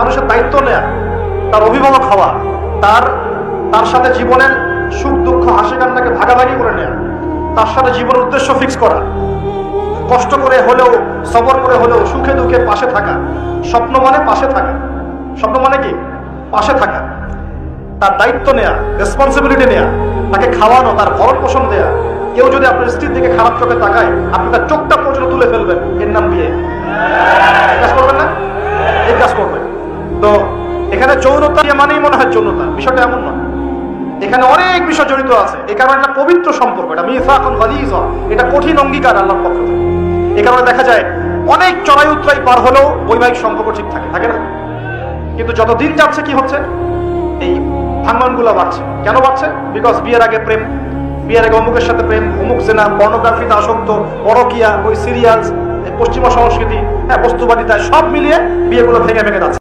মানুষের দায়িত্ব নেয়া, তার অভিভাবক হওয়া, তার তার সাথে জীবনের সুখ, দুঃখ, হাসি, কান্নাকে ভাগাভাগি করে নেয়া, তার সাথে জীবনের উদ্দেশ্য ফিক্স করা, কষ্ট করে হলেও, সবর করে হলেও, সুখে দুঃখে পাশে থাকা, স্বপ্ন মানে পাশে থাকা, স্বপ্ন মানে কি? পাশে থাকা, তার দায়িত্ব নেয়া রেসপন্সিবিলিটি নেয়া, তাকে খাওয়ানো, তার ভরণ পোষণ দেয়া, কেউ যদি আপনার স্ত্রীর দিকে খারাপ চোখে তাকায়, আপনি তার চোখটা পর্যন্ত তুলে ফেলবেন। তো এখানে যৌনতা মানেই মনে হয় যৌনতা, বিষয়টা এমন নয়। এখানে অনেক বিষয় জড়িত আছে। এই কারণে একটা পবিত্র সম্পর্ক, এটা মিসাকুন গালিজ, এটা কঠিন অঙ্গীকার আল্লাহর পক্ষ থেকে। এই কারণে দেখা যায় অনেক চড়াই উত্তরাই পার হলেও বৈবাহিক সম্পর্ক ঠিক থাকে থাকে না। কিন্তু যত দিন যাচ্ছে কি হচ্ছে? এই ভাঙ্গনগুলো বাড়ছে। কেন বাড়ছে? বিকজ বিয়ের আগে প্রেম, বিয়ের আগে অমুকের সাথে প্রেম, অমুক জেনা পর্নোগ্রাফিতে আসক্ত, পরকিয়া, ওই সিরিয়ালস পশ্চিমা সংস্কৃতি হ্যাঁ বস্তুবাদিতায় সব মিলিয়ে বিয়েগুলো ভেঙে ভেঙে যাচ্ছে।